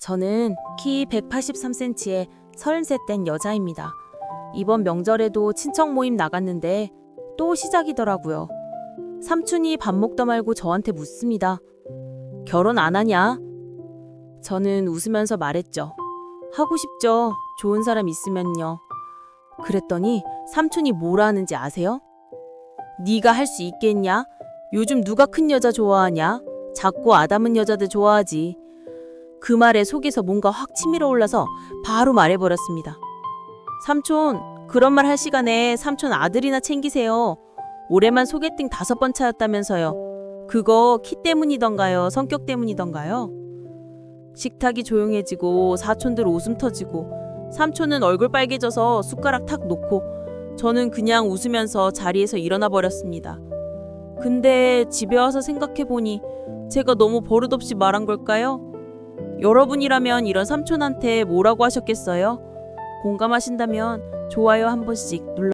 저는 키 183cm에 33된 여자입니다. 이번 명절에도 친척 모임 나갔는데 또 시작이더라고요. 삼촌이 밥 먹다 말고 저한테 묻습니다. 결혼 안 하냐? 저는 웃으면서 말했죠. 하고 싶죠. 좋은 사람 있으면요. 그랬더니 삼촌이 뭐라 하는지 아세요? 네가 할 수 있겠냐? 요즘 누가 큰 여자 좋아하냐? 작고 아담한 여자들 좋아하지. 그 말에 속에서 뭔가 확 치밀어 올라서 바로 말해버렸습니다. 삼촌, 그런 말 할 시간에 삼촌 아들이나 챙기세요. 올해만 소개팅 다섯 번 차였다면서요. 그거 키 때문이던가요? 성격 때문이던가요? 식탁이 조용해지고 사촌들 웃음 터지고 삼촌은 얼굴 빨개져서 숟가락 탁 놓고 저는 그냥 웃으면서 자리에서 일어나 버렸습니다. 근데 집에 와서 생각해 보니 제가 너무 버릇없이 말한 걸까요? 여러분이라면 이런 삼촌한테 뭐라고 하셨겠어요? 공감하신다면 좋아요 한 번씩 눌러